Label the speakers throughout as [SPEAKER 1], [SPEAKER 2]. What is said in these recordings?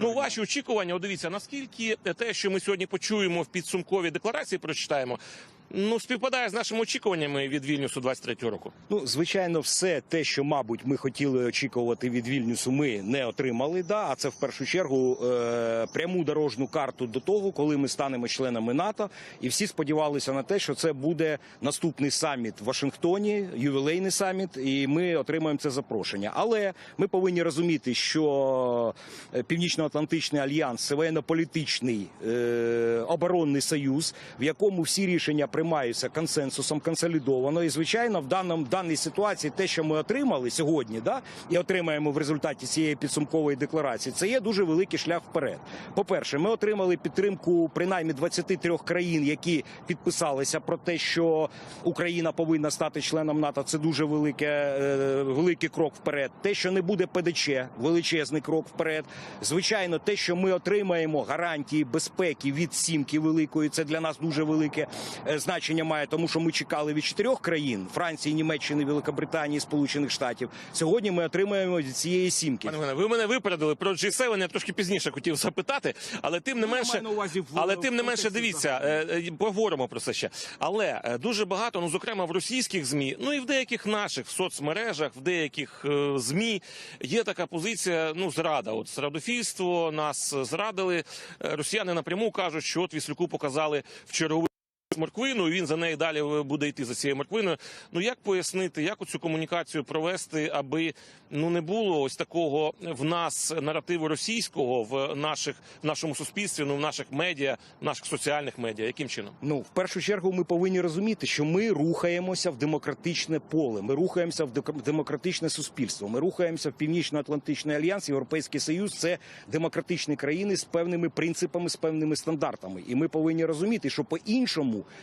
[SPEAKER 1] Ну ваші очікування, от дивіться, наскільки те, що ми сьогодні почуємо в підсумковій декларації, прочитаємо. Ну, співпадає з нашими очікуваннями від Вільнюсу 23-го року.
[SPEAKER 2] Ну, звичайно, все те, що, мабуть, ми хотіли очікувати від Вільнюсу, ми не отримали. Да, а це в першу чергу е, пряму дорожну карту до того, коли ми станемо членами НАТО, і всі сподівалися на те, що це буде наступний саміт в Вашингтоні, ювілейний саміт, і ми отримаємо це запрошення. Але ми повинні розуміти, що е, Північно-Атлантичний альянс це воєнно-політичний е, оборонний союз, в якому всі рішення приймаються консенсусом, консолідовано. І звичайно, в даному даній ситуації те, що ми отримали сьогодні, да і отримаємо в результаті цієї підсумкової декларації, це є дуже великий шлях вперед. По перше, ми отримали підтримку принаймні 23 країн, які підписалися про те, що Україна повинна стати членом НАТО. Це дуже велике, е, великий крок вперед. Те, що не буде ПДЧ, величезний крок вперед. Звичайно, те, що ми отримаємо гарантії безпеки від сімки великої, це для нас дуже велике е, значення має, тому що ми чекали від чотирьох країн Франції, Німеччини, Великобританії, Сполучених Штатів. Сьогодні ми отримаємо від цієї сімки.
[SPEAKER 1] Пане ви мене випередили про G7, я трошки пізніше хотів запитати, але тим не
[SPEAKER 2] Ну,
[SPEAKER 1] менше,
[SPEAKER 2] на увазі в-
[SPEAKER 1] але
[SPEAKER 2] в
[SPEAKER 1] тим не менше, дивіться, е, е, поговоримо про це ще. Але е, дуже багато, ну зокрема в російських змі, ну і в деяких наших в соцмережах, в деяких е, змі є така позиція. Ну, зрада. От зрадофільство нас зрадили. Е, Росіяни напряму кажуть, що от Віслюку показали в черговий морквину, він за неї далі буде йти за цією морквиною. Ну як пояснити, як цю комунікацію провести, аби ну не було ось такого в нас наративу російського в наших в нашому суспільстві, ну в наших медіа, в наших соціальних медіа. Яким чином?
[SPEAKER 2] Ну, в першу чергу, ми повинні розуміти, що ми рухаємося в демократичне поле. Ми рухаємося в демократичне суспільство. Ми рухаємося в Північно-Атлантичний альянс, Європейський Союз. Це демократичні країни з певними принципами, з певними стандартами. І ми повинні розуміти, що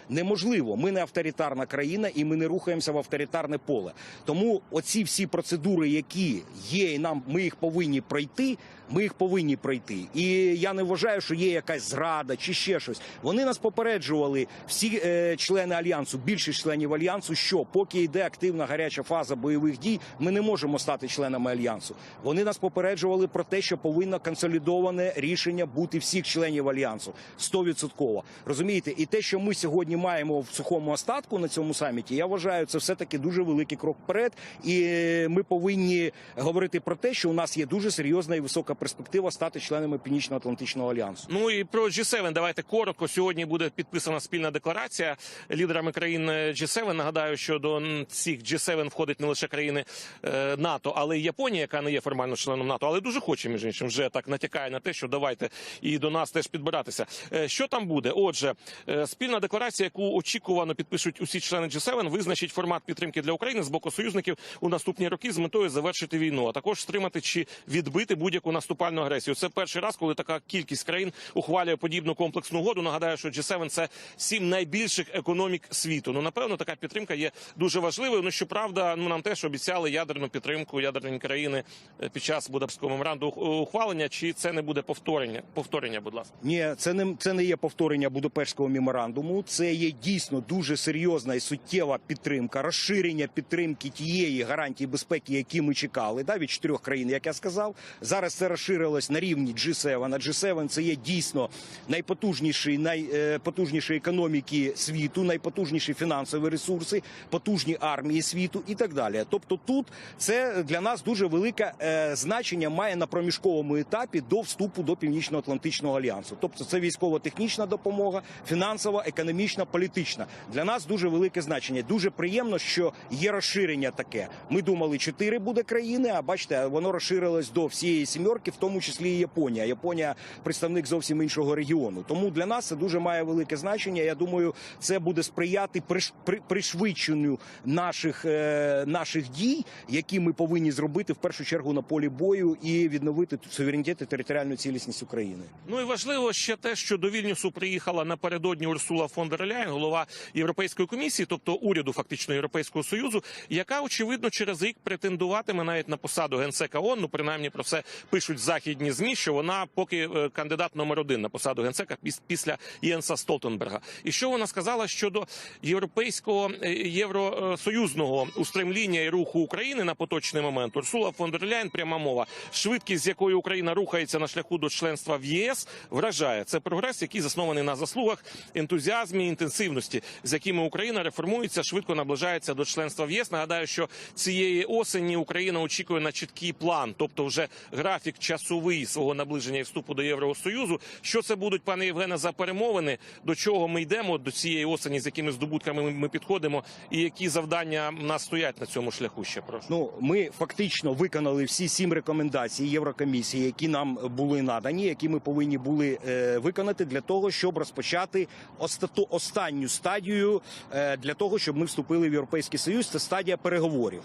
[SPEAKER 2] неможливо. Ми не авторитарна країна, і ми не рухаємося в авторитарне поле. Тому оці всі процедури, які є, і нам ми їх повинні пройти. Ми їх повинні пройти. І я не вважаю, що є якась зрада чи ще щось. Вони нас попереджували, всі е, члени альянсу, більшість членів альянсу, що поки йде активна гаряча фаза бойових дій, ми не можемо стати членами альянсу. Вони нас попереджували про те, що повинно консолідоване рішення бути всіх членів альянсу 100%. Розумієте, і те, що ми сьогодні маємо в сухому остатку на цьому саміті, я вважаю, це все таки дуже великий крок вперед. І е, ми повинні говорити про те, що у нас є дуже серйозна і висока перспектива стати членами Північно-Атлантичного альянсу.
[SPEAKER 1] Ну і про G7 давайте коротко. Сьогодні буде підписана спільна декларація лідерами країн е, G7. Нагадаю, що до цих G7 входить не лише країни е, НАТО, але й Японія, яка не є формально членом НАТО, але дуже хоче між іншим вже так натякає на те, що давайте і до нас теж підбиратися. Е, Що там буде? Отже, спільна декларація, яку очікувано підпишуть усі члени G7, визначить формат підтримки для України з боку союзників у наступні роки з метою завершити війну, а також стримати чи відбити будь-яку наступальну агресію. Це перший раз, коли така кількість країн ухвалює подібну комплексну угоду. Нагадаю, що G7 – це сім найбільших економік світу. Ну напевно, така підтримка є дуже важливою. Ну щоправда, ну нам теж обіцяли ядерну підтримку ядерні країни е, під час Будапештського меморандуму ухвалення. Чи це не буде повторення? Повторення, будь ласка.
[SPEAKER 2] Ні, це не це не є повторення Будапештського меморандуму. Це є дійсно дуже серйозна і суттєва підтримка, розширення підтримки тієї гарантії безпеки, які ми чекали, да, від чотирьох країн, як я сказав. Зараз це розширилось на рівні G7. А G7 це є дійсно найпотужніші, найпотужніші економіки світу, найпотужніші фінансові ресурси, потужні армії світу і так далі. Тобто, тут це для нас дуже велике е, значення має на проміжковому етапі до вступу до Північно-Атлантичного альянсу. Тобто, це військово-технічна допомога, фінансова, економічна, політична. Для нас дуже велике значення. Дуже приємно, що є розширення таке. Ми думали, чотири буде країни, а бачите, воно розширилось до всієї сімерки, в тому числі і Японія. Японія представник зовсім іншого регіону. Тому для нас це дуже має велике значення. Я думаю, це буде сприяти приш- пришвидшенню наших, е, наших дій, які ми повинні зробити в першу чергу на полі бою і відновити суверенітет і територіальну цілісність України.
[SPEAKER 1] Ну і важливо ще те, що до Вільнюсу приїхала напередодні Урсула фон дер Ляйн, голова Європейської комісії, тобто уряду фактично Європейського союзу, яка очевидно через рік претендуватиме навіть на посаду генсека ООН, Ну принаймні про це пишуть пишуть західні змі, що вона поки е, кандидат номер один на посаду генсека піс- після Єнса Столтенберга. І що вона сказала щодо європейського е, євросоюзного устремління і руху України на поточний момент? Урсула фон дер Ляйн, пряма мова, швидкість, з якою Україна рухається на шляху до членства в ЄС, вражає. Це прогрес, який заснований на заслугах, ентузіазмі, інтенсивності, з якими Україна реформується, швидко наближається до членства в ЄС. Нагадаю, що цієї осені Україна очікує на чіткий план, тобто вже графік часовий свого наближення і вступу до Євросоюзу. Що це будуть, пане Євгене, за перемовини? До чого ми йдемо до цієї осені, з якими здобутками ми- підходимо, і які завдання в нас стоять на цьому шляху? Ще прошу.
[SPEAKER 2] Ну, ми фактично виконали всі сім рекомендацій Єврокомісії, які нам були надані, які ми повинні були е, виконати для того, щоб розпочати остату, останню стадію е, для того, щоб ми вступили в Європейський Союз. Це стадія переговорів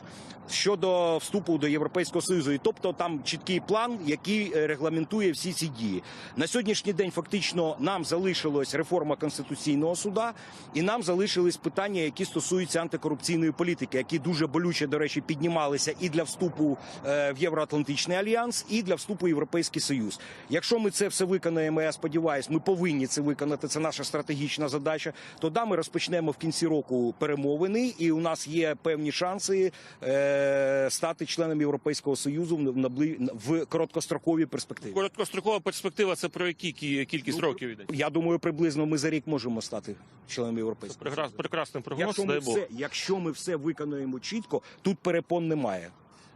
[SPEAKER 2] щодо вступу до Європейського Союзу. І тобто там чіткий план, який е, регламентує всі ці дії. На сьогоднішній день фактично нам залишилась реформа конституційного суда, і нам залишились питання, які стосуються антикорупційної політики, які дуже болюче, до речі, піднімалися і для вступу е, в Євроатлантичний альянс, і для вступу в Європейський Союз. Якщо ми це все виконаємо, я сподіваюся, ми повинні це виконати. Це наша стратегічна задача. То да, ми розпочнемо в кінці року перемовини, і у нас є певні шанси е, стати членом Європейського союзу в, в короткостроковій перспективі.
[SPEAKER 1] Короткострокова перспектива це про які кількість
[SPEAKER 2] Ну,
[SPEAKER 1] років йде?
[SPEAKER 2] Я думаю, приблизно ми за рік можемо стати членом Європейського.
[SPEAKER 1] Прекрасний прогноз,
[SPEAKER 2] Якщо ми,
[SPEAKER 1] дай Бог.
[SPEAKER 2] все, якщо ми все виконуємо чітко, тут перепон немає.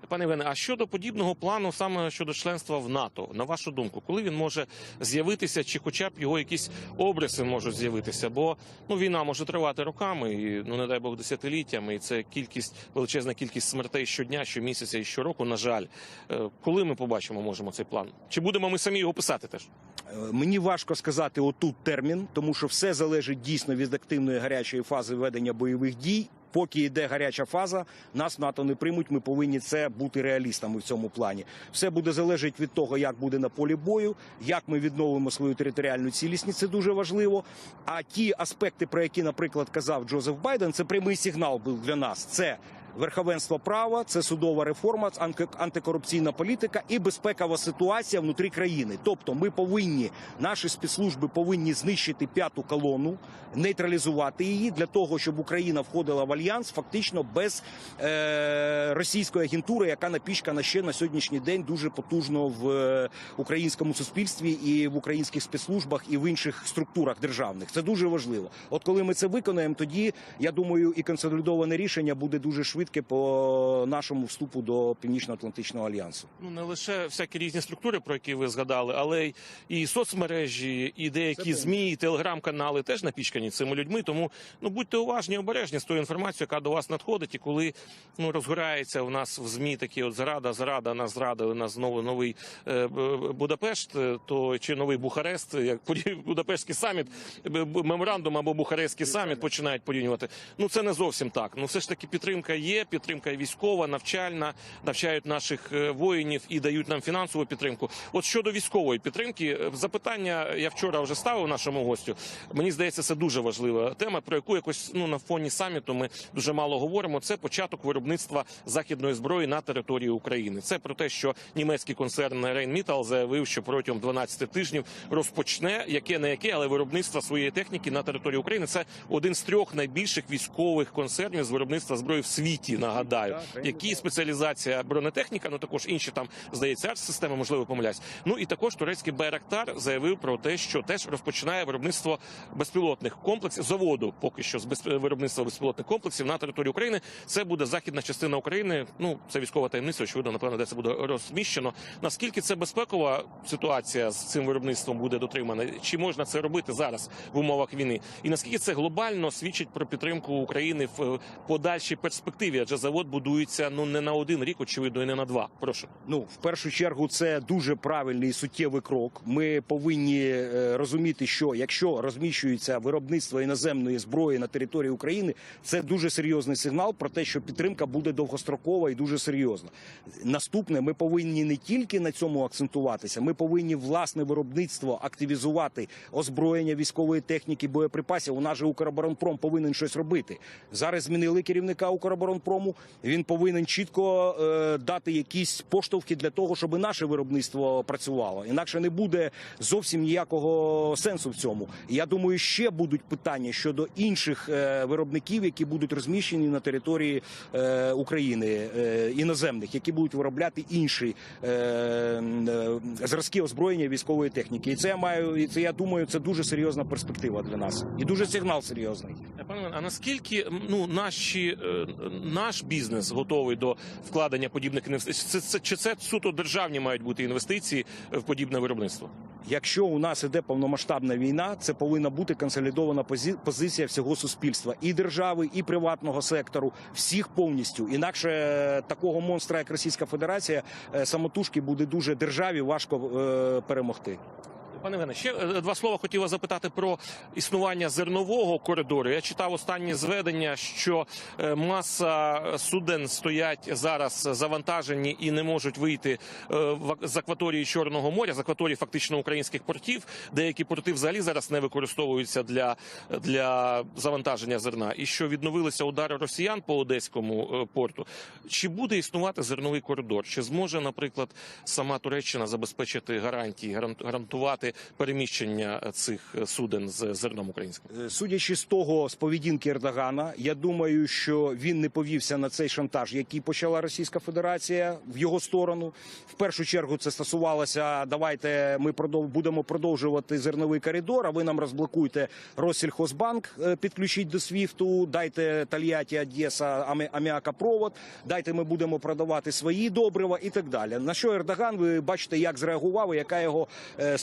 [SPEAKER 1] Пане Євгене, а щодо подібного плану, саме щодо членства в НАТО, на вашу думку, коли він може з'явитися, чи хоча б його якісь обриси можуть з'явитися? Бо ну війна може тривати роками, і ну не дай Бог десятиліттями, і це кількість величезна кількість смертей щодня, щомісяця і щороку. На жаль, Е, коли ми побачимо, можемо цей план? Чи будемо ми самі його писати теж?
[SPEAKER 2] Е, Мені важко сказати отут термін, тому що все залежить дійсно від активної гарячої фази ведення бойових дій. Поки йде гаряча фаза, нас НАТО не приймуть. Ми повинні це бути реалістами в цьому плані. Все буде залежати від того, як буде на полі бою, як ми відновимо свою територіальну цілісність. Це дуже важливо. А ті аспекти, про які, наприклад, казав Джозеф Байден, це прямий сигнал був для нас. Це верховенство права, це судова реформа, анти- антикорупційна політика і безпекова ситуація внутрі країни. Тобто, ми повинні, наші спецслужби повинні знищити п'яту колону, нейтралізувати її для того, щоб Україна входила в альянс фактично без е, російської агентури, яка напічкана ще на сьогоднішній день дуже потужно в е, українському суспільстві і в українських спецслужбах і в інших структурах державних. Це дуже важливо. От коли ми це виконаємо, тоді я думаю, і консолідоване рішення буде дуже швидке по нашому вступу до Північно-Атлантичного альянсу.
[SPEAKER 1] Ну не лише всякі різні структури, про які ви згадали, але і соцмережі, і деякі
[SPEAKER 2] Це
[SPEAKER 1] змі, і телеграм-канали теж напічкані цими людьми. Тому ну будьте уважні, обережні з тою інформацією, яка до вас надходить, і коли ну розгорається у нас в змі такі от зрада, зрада, нас зрадили нас знову новий е, Будапешт, е, то чи новий Бухарест, як Будапештський саміт, б- меморандум або Бухарестський саміт починають порівнювати. Ну це не зовсім так. Ну все ж таки підтримка є, підтримка військова, навчальна, навчають наших е, воїнів і дають нам фінансову підтримку. От щодо військової підтримки, е, запитання я вчора вже ставив нашому гостю. Мені здається, це дуже важлива тема, про яку якось ну на фоні саміту ми дуже мало говоримо. Це початок виробництва західної зброї на території України. Це про те, що німецький концерн Rheinmetall заявив, що протягом 12 тижнів розпочне яке не яке, але виробництво своєї техніки на території України. Це один з трьох найбільших військових концернів з виробництва зброї в світі. Нагадаю, які спеціалізація бронетехніка, ну також інші там здається системи, можливо, помиляюсь. Ну і також турецький Байрактар заявив про те, що теж розпочинає виробництво безпілотних комплексів заводу. Поки що з без... виробництва безпілотних комплексів на території України. Це буде західна частина України. Ну це військова таємниця. Очевидно, напевно, де це буде розміщено. Наскільки це безпекова ситуація з цим виробництвом буде дотримана? Чи можна це робити зараз в умовах війни? І наскільки це глобально свідчить про підтримку України в е, подальшій перспективі? Адже завод будується ну не на один рік, очевидно, і не на два. Прошу.
[SPEAKER 2] Ну, в першу чергу, це дуже правильний суттєвий крок. Ми повинні е, розуміти, що якщо розміщується виробництво іноземної зброї на території України, це дуже серйозний сигнал про те, що підтримка буде довгострокова і дуже серйозна. Наступне, ми повинні не тільки на цьому акцентуватися, ми повинні власне виробництво активізувати озброєння військової техніки, боєприпасів. У нас же Укроборонпром повинен щось робити. Зараз змінили керівника Укроборонпрому. Укроборонпрому. Він повинен чітко е, дати якісь поштовхи для того, щоб наше виробництво працювало. Інакше не буде зовсім ніякого сенсу в цьому. Я думаю, ще будуть питання щодо інших е, виробників, які будуть розміщені на території е, України іноземних, які будуть виробляти інші зразки озброєння військової техніки. І це я маю, це я думаю, це дуже серйозна перспектива для нас, і дуже сигнал серйозний.
[SPEAKER 1] Пане а наскільки ну наші наш бізнес готовий до вкладення подібних інвестицій? Це, чи це суто державні мають бути інвестиції в подібне виробництво?
[SPEAKER 2] Якщо у нас іде повномасштабна війна, це повинна бути консолідована позиція всього суспільства і держави, і приватного сектору, всіх повністю. Інакше е, такого монстра, як Російська Федерація, е, самотужки буде дуже державі важко е, перемогти.
[SPEAKER 1] Пане Євгене, ще е, два слова хотіла запитати про існування зернового коридору. Я читав останні зведення, що е, маса суден стоять зараз завантажені і не можуть вийти е, з акваторії Чорного моря, з акваторії фактично українських портів. Деякі порти взагалі зараз не використовуються для, для завантаження зерна. І що відновилися удари росіян по одеському порту. Чи буде існувати зерновий коридор? Чи зможе, наприклад, сама Туреччина забезпечити гарантії, гаран- гарантувати переміщення цих суден з зерном українським?
[SPEAKER 2] Е, Судячи з того, з поведінки Ердогана, я думаю, що він не повівся на цей шантаж, який почала Російська Федерація в його сторону. В першу чергу це стосувалося. Давайте ми будемо продовжувати зерновий коридор. А ви нам розблокуйте Россельхозбанк, е, підключіть до СВІФТу, дайте Тольятті, Одеса, амі- аміакопровод, дайте ми будемо продавати свої добрива і так далі. На що Ердоган, ви бачите, як зреагував, і яка його е,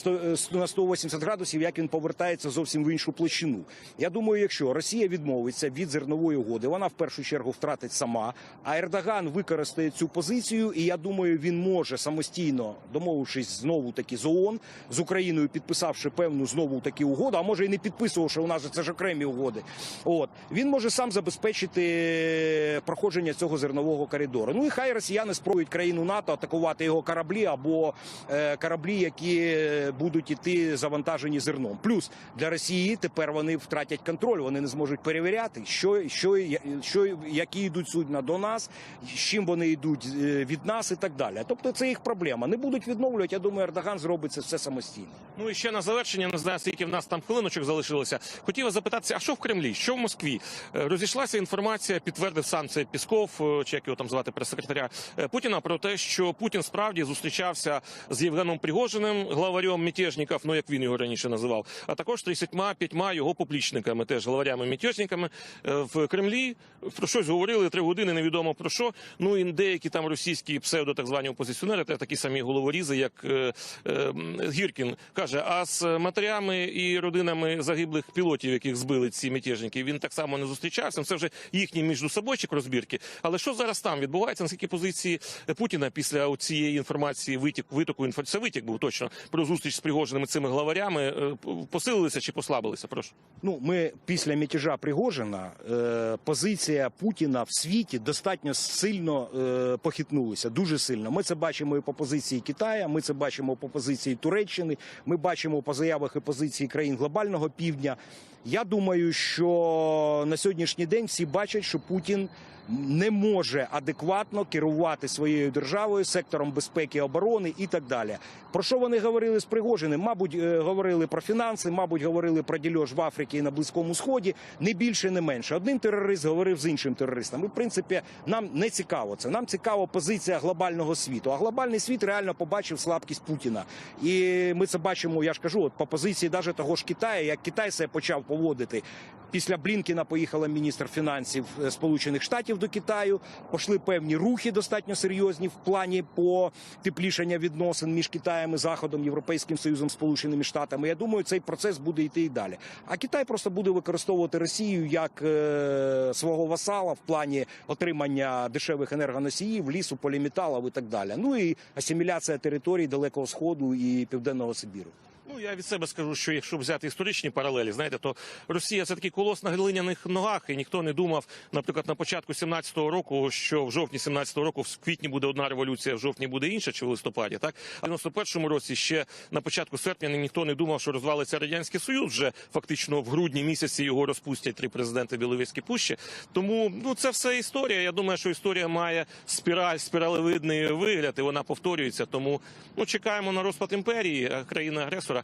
[SPEAKER 2] на 180 градусів, як він повертається зовсім в іншу площину. Я думаю, якщо Росія відмовиться від зернової угоди, вона в першу чергу втратить сама. А Ердоган використає цю позицію, і я думаю, він може самостійно домовившись знову таки з ООН, з Україною, підписавши певну знову таки угоду, а може і не підписувавши, у нас же це ж окремі угоди. От він може сам забезпечити проходження цього зернового коридору. Ну і хай росіяни спробують країну НАТО атакувати його кораблі або е, кораблі, які е, будуть іти завантажені зерном. Плюс для Росії тепер вони втратять контроль, вони не зможуть перевіряти, що, що, що які йдуть судна до нас, з чим вони йдуть е, від нас і так далі. Тобто це їх проблема. Не будуть відновлювати. Я думаю, Ердоган зробить це все самостійно.
[SPEAKER 1] Ну і ще на завершення, не знаю, скільки в нас там хвилиночок залишилося. Хотіла запитатися, а що в Кремлі? Що в Москві? Е, Розійшлася інформація, підтвердив сам це Пісков, е, чи як його там звати прес-секретаря Путіна, про те, що Путін справді зустрічався з Євгеном Пригожиним, главарем мятежників, ну як він його раніше називав, а також 35 його поплічниками, теж главарями мятежниками е, в Кремлі. Про щось говорили три години, невідомо про що. Ну і деякі там російські псевдо так звані опозиціонери, те такі самі головорізи, як е, е, Гіркін каже: а з матерями і родинами загиблих пілотів, яких збили ці мятежники, він так само не зустрічався. Це вже їхні між собойчик розбірки. Але що зараз там відбувається? Наскільки позиції Путіна після цієї інформації витік витоку інфо... це витік був точно про зустріч з Пригожиними цими главарями е, посилилися чи послабилися? Прошу.
[SPEAKER 2] Ну, ми після мятежа Пригожина е, позиція Путіна в світі достатньо сильно е, похитнулася, дуже сильно. Ми це бачимо і по позиції Китаю, ми це бачимо по позиції Туреччини. Ми бачимо по заявах і позиції країн глобального півдня. Я думаю, що на сьогоднішній день всі бачать, що Путін не може адекватно керувати своєю державою, сектором безпеки оборони і так далі. Про що вони говорили з Пригожиним? Мабуть, е, говорили про фінанси, мабуть, говорили про дільож в Африці і на Близькому Сході. Не більше, не менше. Один терорист говорив з іншим терористом. І, в принципі, нам не цікаво це. Нам цікава позиція глобального світу. А глобальний світ реально побачив слабкість Путіна. І ми це бачимо. Я ж кажу, от по позиції навіть того ж Китаю, як Китай себе почав поводити. Після Блінкіна поїхала міністр фінансів е, Сполучених Штатів до Китаю. Пішли певні рухи достатньо серйозні в плані потеплішення відносин між Китаєм і Заходом, Європейським Союзом, Сполученими Штатами. Я думаю, цей процес буде йти і далі. А Китай просто буде використовувати Росію як е, свого васала в плані отримання дешевих енергоносіїв, лісу, поліметалів і так далі. Ну і асиміляція територій Далекого Сходу і Південного Сибіру.
[SPEAKER 1] Ну я від себе скажу, що якщо взяти історичні паралелі, знаєте, то Росія це такий колос на глиняних ногах, і ніхто не думав, наприклад, на початку 17-го року, що в жовтні 17-го року в квітні буде одна революція, в жовтні буде інша, чи в листопаді. Так а в 91-му році ще на початку серпня ніхто не думав, що розвалиться радянський союз. Вже фактично в грудні місяці його розпустять три президенти Біловезькі пущі. Тому ну це все історія. Я думаю, що історія має спіраль, спіралевидний вигляд, і вона повторюється. Тому ну чекаємо на розпад імперії, країни агресора.